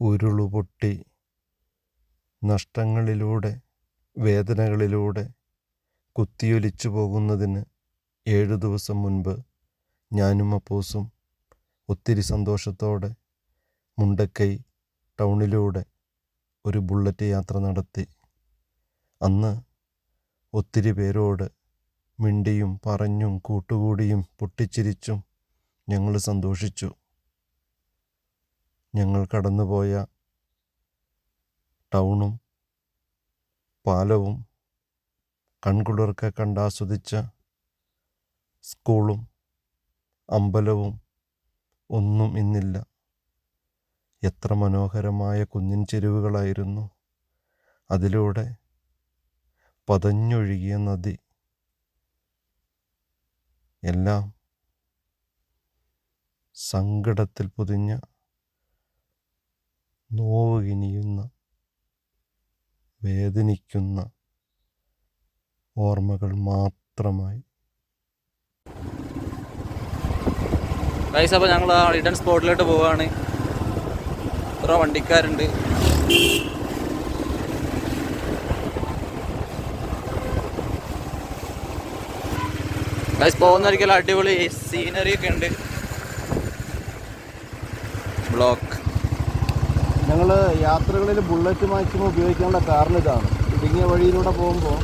ഉരുളുപൊട്ടി നഷ്ടങ്ങളിലൂടെ വേദനകളിലൂടെ കുത്തിയൊലിച്ചു പോകുന്നതിന് ഏഴു ദിവസം മുൻപ് ഞാനും അപ്പോസും ഒത്തിരി സന്തോഷത്തോടെ മുണ്ടക്കൈ ടൗണിലൂടെ ഒരു ബുള്ളറ്റ് യാത്ര നടത്തി. അന്ന് ഒത്തിരി പേരോട് മിണ്ടിയും പറഞ്ഞും കൂട്ടുകൂടിയും പൊട്ടിച്ചിരിച്ചും ഞങ്ങൾ സന്തോഷിച്ചു. ഞങ്ങൾ കടന്നുപോയ ടൗണും പാലവും കൺകുളിർക്കെ കണ്ടാസ്വദിച്ച സ്കൂളും അമ്പലവും ഒന്നും ഇന്നില്ല. എത്ര മനോഹരമായ കുഞ്ഞിൻ ചെരുവുകളായിരുന്നു. അതിലൂടെ പതഞ്ഞൊഴുകിയ നദി. എല്ലാം സങ്കടത്തിൽ പൊതിഞ്ഞ നോവ് കിനിയുന്ന വേദനിക്കുന്ന ഓർമ്മകൾ മാത്രമായി. ഗൈസ് അപ്പോൾ ഞങ്ങൾ ആ ഇടൻ സ്പോട്ടിലോട്ട് പോവുകയാണ് ഇത്ര വണ്ടിക്കാരുണ്ട്. ഗൈസ് പോകുന്ന അടിപൊളി സീനറി ഒക്കെ ഉണ്ട്. ബ്ലോക്ക് ഞങ്ങൾ യാത്രകളിൽ ബുള്ളറ്റ് മാക്സിമം ഉപയോഗിക്കാനുള്ള കാരണം ഇതാണ്. ഇടുങ്ങിയ വഴിയിലൂടെ പോകുമ്പോൾ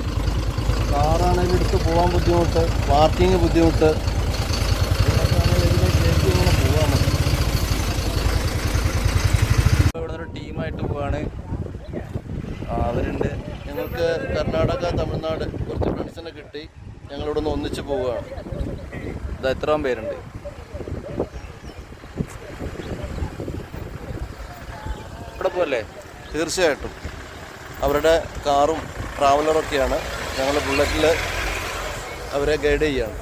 കാറാണെങ്കിൽ എടുത്ത് പോകാൻ ബുദ്ധിമുട്ട് പാർക്കിങ് ബുദ്ധിമുട്ട്. ഇവിടെ ഒരു ടീമായിട്ട് പോവാണ്. അവരുണ്ട്. ഞങ്ങൾക്ക് കർണാടക തമിഴ്നാട് കുറച്ച് ഫ്രണ്ട്സിനെ കിട്ടി. ഞങ്ങളിവിടെ നിന്ന് ഒന്നിച്ച് പോവുകയാണ്. ഇത് എത്രയും പേരുണ്ട്. പോലെ തീർച്ചയായിട്ടും. അവരുടെ കാറും ട്രാവലറൊക്കെയാണ് ഞങ്ങൾ ബുള്ളറ്റിൽ അവരെ ഗൈഡ് ചെയ്യുകയാണ്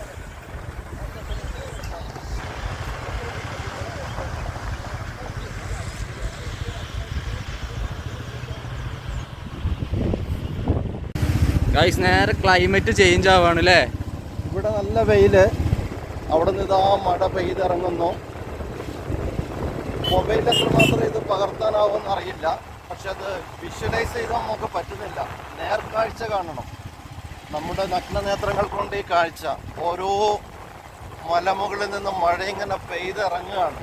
ഗൈസ് നേരെ ക്ലൈമറ്റ് ചേഞ്ച് ആവാണ് അല്ലേ ഇവിടെ നല്ല വെയിൽ. അവിടെ നിന്ന് ഇതാ മഴ പെയ്തിറങ്ങുന്നു. മൊബൈലിൽ എത്രമാത്രം ഇത് പകർത്താനാവുമെന്ന് അറിയില്ല. പക്ഷെ അത് വിഷ്വലൈസ് ചെയ്താൽ നമുക്ക് പറ്റുന്നില്ല. നേർക്കാഴ്ച കാണണം. നമ്മുടെ നഗ്നനേത്രങ്ങൾ കൊണ്ട് ഈ കാഴ്ച. ഓരോ മലമുകളിൽ നിന്ന് മഴ ഇങ്ങനെ പെയ്തിറങ്ങുകയാണ്.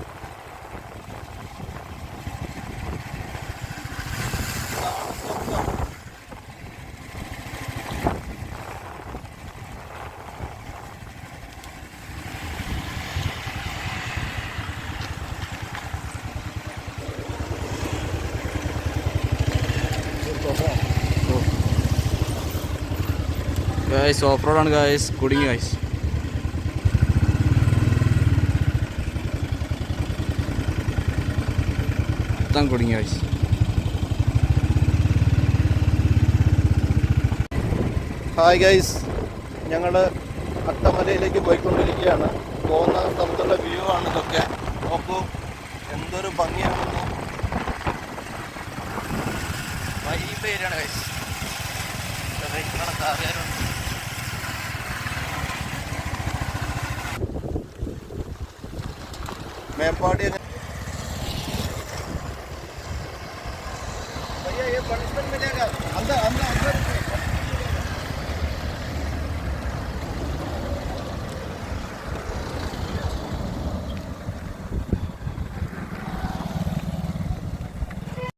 ഗൈസ് ഓഫ് റോഡാണ് ഗായ്സ് കുടുങ്ങി ഗായ്സ് മൊത്തം കുടുങ്ങി ഗായ്സ് ഹായ് ഗൈസ് ഞങ്ങൾ അട്ടമലയിലേക്ക് പോയിക്കൊണ്ടിരിക്കുകയാണ്. പോകുന്ന സ്ഥലത്തുള്ള വ്യൂ ആണ് ഇതൊക്കെ. നോക്കൂ എന്തൊരു ഭംഗിയാണെന്ന്. വൈബ് ഏരിയാണ് ഗൈസ് മേപ്പാടി അങ്ങ് भैया ये पनिशमेंट मिलेगा अंदर अंदर अंदर